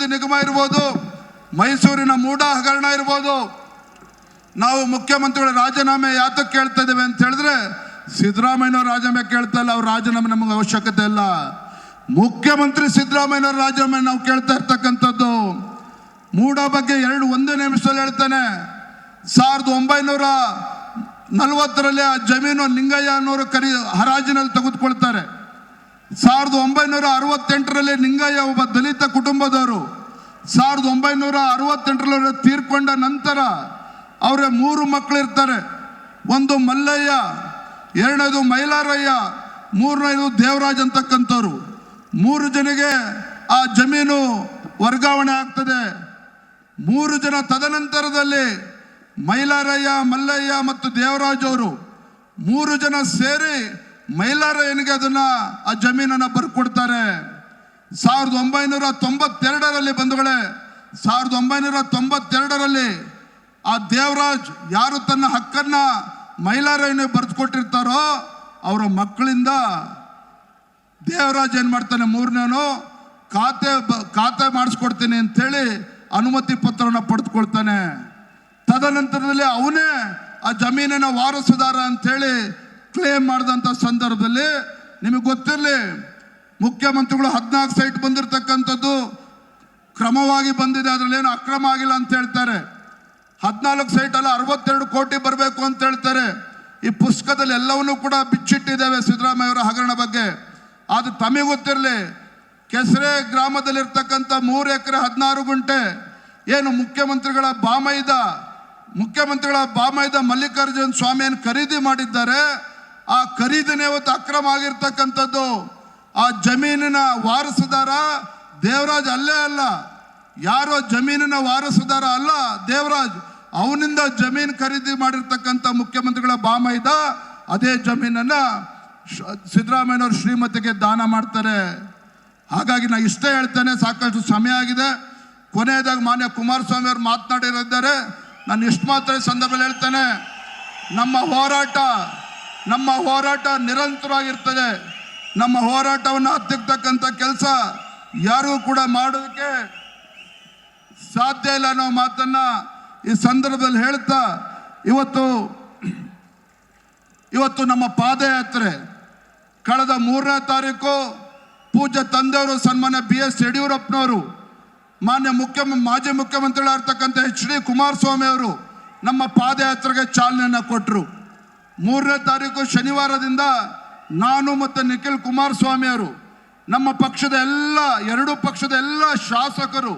ಅಭಿವೃದ್ಧಿ ನಿಗಮ ಇರ್ಬೋದು, ಮೈಸೂರಿನ ಮೂಡ ಹಗರಣ ಇರ್ಬೋದು. ನಾವು ಮುಖ್ಯಮಂತ್ರಿಗಳ ರಾಜೀನಾಮೆ ಯಾತಕ್ಕೆ ಕೇಳ್ತಾ ಇದ್ದೇವೆ ಅಂತ ಹೇಳಿದ್ರೆ ಸಿದ್ದರಾಮಯ್ಯವ್ರ ರಾಜೀನಾಮೆ ಕೇಳ್ತಾ ಇಲ್ಲ, ಅವ್ರ ರಾಜೀನಾಮೆ ನಮಗೆ ಅವಶ್ಯಕತೆ ಇಲ್ಲ. ಮುಖ್ಯಮಂತ್ರಿ ಸಿದ್ದರಾಮಯ್ಯವ್ರ ರಾಜೀನಾಮೆ ನಾವು ಕೇಳ್ತಾ ಇರ್ತಕ್ಕಂಥದ್ದು. ಮೂಡ ಬಗ್ಗೆ ಎರಡು ಒಂದು ನಿಮಿಷದಲ್ಲಿ ಹೇಳ್ತಾನೆ. ಸಾವಿರದ ಒಂಬೈನೂರ ನಲವತ್ತರಲ್ಲಿ ಆ ಜಮೀನು ಲಿಂಗಯ್ಯ ಅನ್ನೋರು ಕರಿ, ಹರಾಜಿನಲ್ಲಿ ತೆಗೆದುಕೊಳ್ತಾರೆ. ಸಾವಿರದ ಒಂಬೈನೂರ ಅರವತ್ತೆಂಟರಲ್ಲಿ ಲಿಂಗಯ್ಯ ಒಬ್ಬ ದಲಿತ ಕುಟುಂಬದವರು ಸಾವಿರದ ಒಂಬೈನೂರ ಅರವತ್ತೆಂಟರಲ್ಲಿ ತೀರ್ಕೊಂಡ ನಂತರ ಅವರ ಮೂರು ಮಕ್ಕಳು ಇರ್ತಾರೆ ಒಂದು ಮಲ್ಲಯ್ಯ, ಎರಡನೇದು ಮೈಲಾರಯ್ಯ, ಮೂರನೇದು ದೇವರಾಜ್ ಅಂತಕ್ಕಂಥವ್ರು. ಮೂರು ಜನಗೆ ಆ ಜಮೀನು ವರ್ಗಾವಣೆ ಆಗ್ತದೆ. ಮೂರು ಜನ ತದನಂತರದಲ್ಲಿ ಮೈಲಾರಯ್ಯ, ಮಲ್ಲಯ್ಯ ಮತ್ತು ದೇವರಾಜ್ ಅವರು ಮೂರು ಜನ ಸೇರಿ ಮೈಲಾರಯ್ಯನಿಗೆ ಅದನ್ನ ಆ ಜಮೀನನ್ನ ಬರ್ಕೊಡ್ತಾರೆ. ಸಾವಿರದ ಒಂಬೈನೂರ ತೊಂಬತ್ತೆರಡರಲ್ಲಿ ಬಂಧುಗಳೇ, ಸಾವಿರದ ಒಂಬೈನೂರ ತೊಂಬತ್ತೆರಡರಲ್ಲಿ ಆ ದೇವರಾಜ್ ಯಾರು ತನ್ನ ಹಕ್ಕನ್ನ ಮೈಲಾರಯ್ಯನ ಬರೆದುಕೊಟ್ಟಿರ್ತಾರೋ ಅವರ ಮಕ್ಕಳಿಂದ ದೇವರಾಜ್ ಏನು ಮಾಡ್ತಾನೆ, ಮೂರನೇನು ಖಾತೆ ಖಾತೆ ಮಾಡಿಸ್ಕೊಡ್ತೀನಿ ಅಂತೇಳಿ ಅನುಮತಿ ಪತ್ರವನ್ನು ಪಡೆದುಕೊಳ್ತಾನೆ. ತದನಂತರದಲ್ಲಿ ಅವನೇ ಆ ಜಮೀನಿನ ವಾರಸುದಾರ ಅಂತೇಳಿ ಕ್ಲೇಮ್ ಮಾಡಿದಂಥ ಸಂದರ್ಭದಲ್ಲಿ ನಿಮಗೆ ಗೊತ್ತಿರಲಿ, ಮುಖ್ಯಮಂತ್ರಿಗಳು ಹದಿನಾಲ್ಕು ಸೈಟ್ ಬಂದಿರತಕ್ಕಂಥದ್ದು ಕ್ರಮವಾಗಿ ಬಂದಿದೆ ಅದರಲ್ಲಿ ಏನು ಅಕ್ರಮ ಆಗಿಲ್ಲ ಅಂತ ಹೇಳ್ತಾರೆ. ಹದಿನಾಲ್ಕು ಸೈಟ್ ಅಲ್ಲ ಅರವತ್ತೆರಡು ಕೋಟಿ ಬರಬೇಕು ಅಂತ ಹೇಳ್ತಾರೆ. ಈ ಪುಸ್ತಕದಲ್ಲಿ ಎಲ್ಲವನ್ನೂ ಕೂಡ ಬಿಚ್ಚಿಟ್ಟಿದ್ದೇವೆ ಸಿದ್ದರಾಮಯ್ಯ ಅವರ ಹಗರಣ ಬಗ್ಗೆ. ಅದು ತಮಗೆ ಗೊತ್ತಿರಲಿ, ಕೆಸರೆ ಗ್ರಾಮದಲ್ಲಿರ್ತಕ್ಕಂಥ ಮೂರು ಎಕರೆ ಹದಿನಾರು ಗುಂಟೆ, ಏನು ಮುಖ್ಯಮಂತ್ರಿಗಳ ಬಾಮೈದ ಮುಖ್ಯಮಂತ್ರಿಗಳ ಬಾಮೈದ ಮಲ್ಲಿಕಾರ್ಜುನ ಸ್ವಾಮಿಯನ್ನು ಖರೀದಿ ಮಾಡಿದ್ದಾರೆ. ಆ ಖರೀದಿನೇ ಇವತ್ತು ಅಕ್ರಮ ಆಗಿರ್ತಕ್ಕಂಥದ್ದು, ಆ ಜಮೀನಿನ ವಾರಸುದಾರ ದೇವರಾಜ್ ಅಲ್ಲೇ ಅಲ್ಲ. ಯಾರೋ ಜಮೀನಿನ ವಾರಸುದಾರ ಅಲ್ಲ, ದೇವರಾಜ್ ಅವನಿಂದ ಜಮೀನು ಖರೀದಿ ಮಾಡಿರ್ತಕ್ಕಂಥ ಮುಖ್ಯಮಂತ್ರಿಗಳ ಬಾಮೈದ ಅದೇ ಜಮೀನನ್ನ ಸಿದ್ದರಾಮಯ್ಯನವರು ಶ್ರೀಮತಿಗೆ ದಾನ ಮಾಡ್ತಾರೆ. ಹಾಗಾಗಿ ನಾ ಇಷ್ಟೇ ಹೇಳ್ತೇನೆ, ಸಾಕಷ್ಟು ಸಮಯ ಆಗಿದೆ. ಕೊನೆಯದಾಗಿ ಮಾನ್ಯ ಕುಮಾರಸ್ವಾಮಿ ಅವರು ಮಾತನಾಡಿರಿದ್ದಾರೆ. ನಾನು ಇಷ್ಟು ಮಾತ್ರ ಸಂದರ್ಭದಲ್ಲಿ ಹೇಳ್ತೇನೆ, ನಮ್ಮ ಹೋರಾಟ ನಮ್ಮ ಹೋರಾಟ ನಿರಂತರವಾಗಿರ್ತದೆ. ನಮ್ಮ ಹೋರಾಟವನ್ನು ಹತ್ತಿರ್ತಕ್ಕಂಥ ಕೆಲಸ ಯಾರಿಗೂ ಕೂಡ ಮಾಡೋದಕ್ಕೆ ಸಾಧ್ಯ ಇಲ್ಲ ಅನ್ನೋ ಮಾತನ್ನ ಈ ಸಂದರ್ಭದಲ್ಲಿ ಹೇಳ್ತಾ, ಇವತ್ತು ಇವತ್ತು ನಮ್ಮ ಪಾದಯಾತ್ರೆ ಕಳೆದ ಮೂರನೇ ತಾರೀಕು ಪೂಜ್ಯ ತಂದೆಯವರು ಸನ್ಮಾನ್ಯ ಬಿ ಎಸ್ ಯಡಿಯೂರಪ್ಪನವರು, ಮಾನ್ಯ ಮುಖ್ಯ, ಮಾಜಿ ಮುಖ್ಯಮಂತ್ರಿಗಳಾಗಿರ್ತಕ್ಕಂಥ ಎಚ್ ಡಿ ಕುಮಾರಸ್ವಾಮಿ ಅವರು ನಮ್ಮ ಪಾದಯಾತ್ರೆಗೆ ಚಾಲನೆಯನ್ನು ಕೊಟ್ಟರು ಮೂರನೇ ತಾರೀಕು ಶನಿವಾರದಿಂದ ನಾನು ಮತ್ತು ನಿಖಿಲ್ ಕುಮಾರಸ್ವಾಮಿ ಅವರು ನಮ್ಮ ಪಕ್ಷದ ಎಲ್ಲ, ಎರಡೂ ಪಕ್ಷದ ಎಲ್ಲ ಶಾಸಕರು,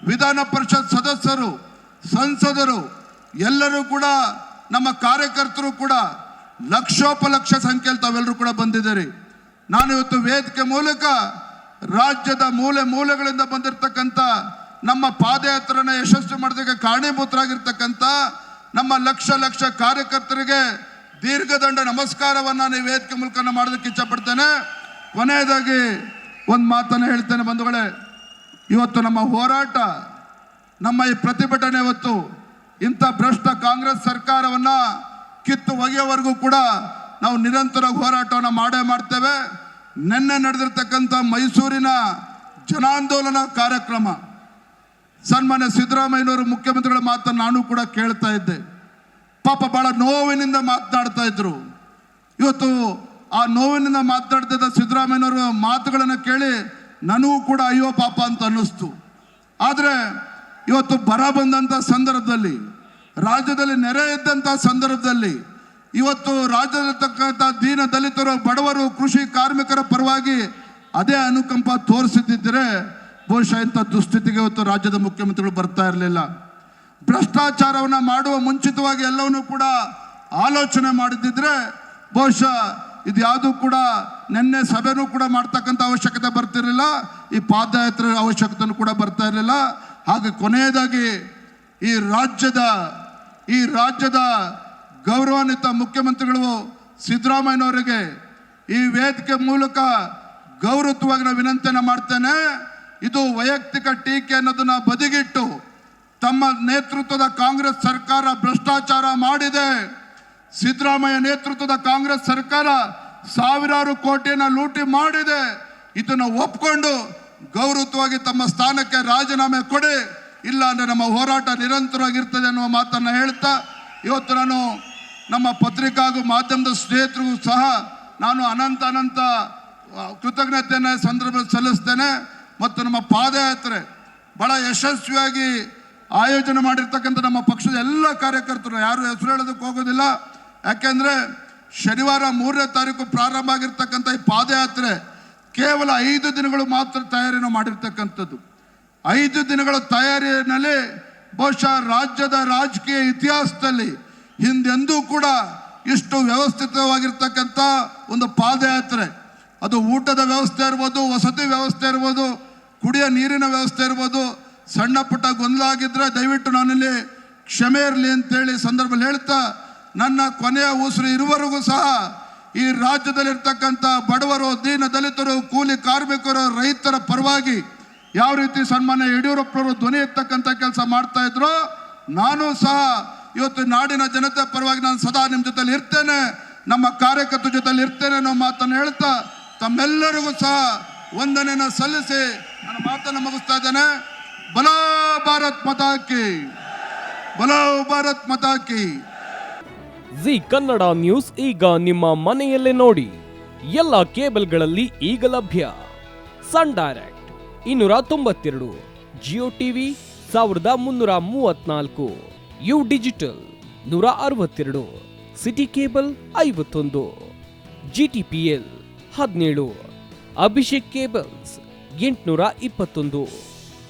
ವಿಧಾನ ಪರಿಷತ್ ಸದಸ್ಯರು, ಸಂಸದರು, ಎಲ್ಲರೂ ಕೂಡ, ನಮ್ಮ ಕಾರ್ಯಕರ್ತರು ಕೂಡ ಲಕ್ಷೋಪಲಕ್ಷ ಸಂಖ್ಯೆಯಲ್ಲಿ ತಾವೆಲ್ಲರೂ ಕೂಡ ಬಂದಿದ್ದೀರಿ. ನಾನು ಇವತ್ತು ವೇದಿಕೆ ಮೂಲಕ ರಾಜ್ಯದ ಮೂಲೆ ಮೂಲೆಗಳಿಂದ ಬಂದಿರತಕ್ಕಂಥ ನಮ್ಮ ಪಾದಯಾತ್ರೆಯನ್ನು ಯಶಸ್ವಿ ಮಾಡೋದಕ್ಕೆ ಕಾರಣೀಭೂತರಾಗಿರ್ತಕ್ಕಂಥ ನಮ್ಮ ಲಕ್ಷ ಲಕ್ಷ ಕಾರ್ಯಕರ್ತರಿಗೆ ದೀರ್ಘದಂಡ ನಮಸ್ಕಾರವನ್ನ ನೀವು ವೇದಿಕೆ ಮೂಲಕ ಮಾಡೋದಕ್ಕೆ ಇಚ್ಛಪಡ್ತೇನೆ. ಕೊನೆಯದಾಗಿ ಒಂದು ಮಾತನ್ನು ಹೇಳ್ತೇನೆ ಬಂಧುಗಳೇ. ಇವತ್ತು ನಮ್ಮ ಹೋರಾಟ, ನಮ್ಮ ಈ ಪ್ರತಿಭಟನೆ ಇವತ್ತು ಇಂಥ ಭ್ರಷ್ಟ ಕಾಂಗ್ರೆಸ್ ಸರ್ಕಾರವನ್ನ ಕಿತ್ತು ಒಗೆಯವರೆಗೂ ಕೂಡ ನಾವು ನಿರಂತರ ಹೋರಾಟವನ್ನು ಮಾಡೇ ಮಾಡ್ತೇವೆ. ನಿನ್ನೆ ನಡೆದಿರ್ತಕ್ಕಂಥ ಮೈಸೂರಿನ ಜನಾಂದೋಲನ ಕಾರ್ಯಕ್ರಮ. ಸನ್ಮಾನ್ಯ ಸಿದ್ದರಾಮಯ್ಯನವರು ಮುಖ್ಯಮಂತ್ರಿಗಳ ಮಾತನ್ನು ನಾನು ಕೂಡ ಕೇಳ್ತಾ ಇದ್ದೆ. ಪಾಪ ಬಹಳ ನೋವಿನಿಂದ ಮಾತನಾಡ್ತಾ ಇದ್ರು. ಇವತ್ತು ಆ ನೋವಿನಿಂದ ಮಾತನಾಡ್ತಿದ್ದ ಸಿದ್ದರಾಮಯ್ಯನವರ ಮಾತುಗಳನ್ನು ಕೇಳಿ ನನಗೂ ಕೂಡ ಅಯ್ಯೋ ಪಾಪ ಅಂತ ಅನ್ನಿಸ್ತು. ಆದರೆ ಇವತ್ತು ಬರ ಬಂದಂಥ ಸಂದರ್ಭದಲ್ಲಿ, ರಾಜ್ಯದಲ್ಲಿ ನೆರೆ ಇದ್ದಂಥ ಸಂದರ್ಭದಲ್ಲಿ, ಇವತ್ತು ರಾಜ್ಯದಲ್ಲಿರ್ತಕ್ಕಂಥ ದೀನ ದಲಿತರು, ಬಡವರು, ಕೃಷಿ ಕಾರ್ಮಿಕರ ಪರವಾಗಿ ಅದೇ ಅನುಕಂಪ ತೋರಿಸುತ್ತಿದ್ದರೆ ಬಹುಶಃ ಇಂಥ ದುಸ್ಥಿತಿಗೆ ಇವತ್ತು ರಾಜ್ಯದ ಮುಖ್ಯಮಂತ್ರಿಗಳು ಬರ್ತಾ ಇರಲಿಲ್ಲ. ಭ್ರಷ್ಟಾಚಾರವನ್ನು ಮಾಡುವ ಮುಂಚಿತವಾಗಿ ಎಲ್ಲವನ್ನೂ ಕೂಡ ಆಲೋಚನೆ ಮಾಡಿದ್ದಿದ್ರೆ ಬಹುಶಃ ಇದು ಯಾವುದೂ ಕೂಡ ನಿನ್ನೆ ಸಭೆನೂ ಕೂಡ ಮಾಡ್ತಕ್ಕಂಥ ಅವಶ್ಯಕತೆ ಬರ್ತಿರಲಿಲ್ಲ, ಈ ಪಾದಯಾತ್ರೆ ಅವಶ್ಯಕತೆನೂ ಕೂಡ ಬರ್ತಾ ಇರಲಿಲ್ಲ. ಹಾಗೆ ಕೊನೆಯದಾಗಿ ಈ ರಾಜ್ಯದ ಈ ರಾಜ್ಯದ ಗೌರವಾನ್ವಿತ ಮುಖ್ಯಮಂತ್ರಿಗಳು ಸಿದ್ದರಾಮಯ್ಯನವರಿಗೆ ಈ ವೇದಿಕೆ ಮೂಲಕ ಗೌರವತ್ವವಾಗಿ ನಾನು ವಿನಂತಿಯನ್ನು ಮಾಡ್ತೇನೆ. ಇದು ವೈಯಕ್ತಿಕ ಟೀಕೆ ಅನ್ನೋದನ್ನ ಬದಿಗಿಟ್ಟು ತಮ್ಮ ನೇತೃತ್ವದ ಕಾಂಗ್ರೆಸ್ ಸರ್ಕಾರ ಭ್ರಷ್ಟಾಚಾರ ಮಾಡಿದೆ. ಸಿದ್ದರಾಮಯ್ಯ ನೇತೃತ್ವದ ಕಾಂಗ್ರೆಸ್ ಸರ್ಕಾರ ಸಾವಿರಾರು ಕೋಟಿಯನ್ನು ಲೂಟಿ ಮಾಡಿದೆ. ಇದನ್ನು ಒಪ್ಕೊಂಡು ಗೌರವವಾಗಿ ತಮ್ಮ ಸ್ಥಾನಕ್ಕೆ ರಾಜೀನಾಮೆ ಕೊಡಿ. ಇಲ್ಲ ಅಂದರೆ ನಮ್ಮ ಹೋರಾಟ ನಿರಂತರವಾಗಿರ್ತದೆ ಅನ್ನುವ ಮಾತನ್ನು ಹೇಳ್ತಾ, ಇವತ್ತು ನಾನು ನಮ್ಮ ಪತ್ರಿಕಾ ಮಾಧ್ಯಮದ ಸ್ನೇಹಿತರಿಗೂ ಸಹ ನಾನು ಅನಂತ ಅನಂತ ಕೃತಜ್ಞತೆಯನ್ನು ಸಂದರ್ಭದಲ್ಲಿ ಸಲ್ಲಿಸ್ತೇನೆ. ಮತ್ತು ನಮ್ಮ ಪಾದಯಾತ್ರೆ ಬಹಳ ಯಶಸ್ವಿಯಾಗಿ ಆಯೋಜನೆ ಮಾಡಿರ್ತಕ್ಕಂಥ ನಮ್ಮ ಪಕ್ಷದ ಎಲ್ಲ ಕಾರ್ಯಕರ್ತರು, ಯಾರು ಹೆಸರು ಹೇಳೋದಕ್ಕೆ ಹೋಗೋದಿಲ್ಲ. ಯಾಕೆಂದರೆ ಶನಿವಾರ ಮೂರನೇ ತಾರೀಕು ಪ್ರಾರಂಭ ಆಗಿರ್ತಕ್ಕಂಥ ಈ ಪಾದಯಾತ್ರೆ ಕೇವಲ ಐದು ದಿನಗಳು ಮಾತ್ರ ತಯಾರಿಯನ್ನು ಮಾಡಿರ್ತಕ್ಕಂಥದ್ದು. ಐದು ದಿನಗಳ ತಯಾರಿನಲ್ಲಿ ಬಹುಶಃ ರಾಜ್ಯದ ರಾಜಕೀಯ ಇತಿಹಾಸದಲ್ಲಿ ಹಿಂದೆಂದೂ ಕೂಡ ಇಷ್ಟು ವ್ಯವಸ್ಥಿತವಾಗಿರ್ತಕ್ಕಂಥ ಒಂದು ಪಾದಯಾತ್ರೆ. ಅದು ಊಟದ ವ್ಯವಸ್ಥೆ ಇರ್ಬೋದು, ವಸತಿ ವ್ಯವಸ್ಥೆ ಇರ್ಬೋದು, ಕುಡಿಯೋ ನೀರಿನ ವ್ಯವಸ್ಥೆ ಇರ್ಬೋದು ಸಣ್ಣ ಪುಟ್ಟ ಗೊಂದಲ ಆಗಿದ್ರೆ ದಯವಿಟ್ಟು ನನ್ನಲ್ಲಿ ಕ್ಷಮೆ ಇರಲಿ ಅಂತೇಳಿ ಸಂದರ್ಭದಲ್ಲಿ ಹೇಳ್ತಾ, ನನ್ನ ಕೊನೆಯ ಉಸಿರು ಇರುವವರೆಗೂ ಸಹ ಈ ರಾಜ್ಯದಲ್ಲಿರ್ತಕ್ಕಂಥ ಬಡವರು, ದೀನ ದಲಿತರು, ಕೂಲಿ ಕಾರ್ಮಿಕರು, ರೈತರ ಪರವಾಗಿ ಯಾವ ರೀತಿ ಸನ್ಮಾನ್ಯ ಯಡಿಯೂರಪ್ಪನವರು ಧ್ವನಿ ಎತ್ತಕ್ಕಂಥ ಕೆಲಸ ಮಾಡ್ತಾ ಇದ್ರು, ನಾನು ಸಹ ಇವತ್ತು ನಾಡಿನ ಜನತೆ ಪರವಾಗಿ ನಾನು ಸದಾ ನಿಮ್ಮ ಜೊತೆಲಿ ಇರ್ತೇನೆ, ನಮ್ಮ ಕಾರ್ಯಕರ್ತರ ಜೊತೆಲಿ ಇರ್ತೇನೆ ಅನ್ನೋ ಮಾತನ್ನು ಹೇಳ್ತಾ, ತಮ್ಮೆಲ್ಲರಿಗೂ ಸಹ ವಂದನೆಯನ್ನು ಸಲ್ಲಿಸಿ ನನ್ನ ಮಾತನ್ನು ಮುಗಿಸ್ತಾ ಇದ್ದೇನೆ. ಬಲೋ ಭಾರತ್ ಮತಾಕಿ ಬಲೋ ಭಾರತ್ ಮತಾಕಿ ಜಿ ಕನ್ನಡ ನ್ಯೂಸ್ ಈಗ ನಿಮ್ಮ ಮನೆಯಲ್ಲೇ ನೋಡಿ. ಎಲ್ಲ ಕೇಬಲ್ಗಳಲ್ಲಿ ಈಗ ಲಭ್ಯ. ಸನ್ ಡೈರೆಕ್ಟ್ ಇನ್ನೂರ ತೊಂಬತ್ತೆರಡು, ಜಿಯೋ ಟಿವಿ ಸಾವಿರದ ಮುನ್ನೂರ ಮೂವತ್ನಾಲ್ಕು, ಯು ಡಿಜಿಟಲ್ ನೂರ ಅರವತ್ತೆರಡು, ಸಿಟಿ ಕೇಬಲ್ ಐವತ್ತೊಂದು ಜಿ ಟಿ ಪಿ ಎಲ್ ಹದಿನೇಳು, ಅಭಿಷೇಕ್ ಕೇಬಲ್ಸ್ ಎಂಟುನೂರ ಇಪ್ಪತ್ತೊಂದು.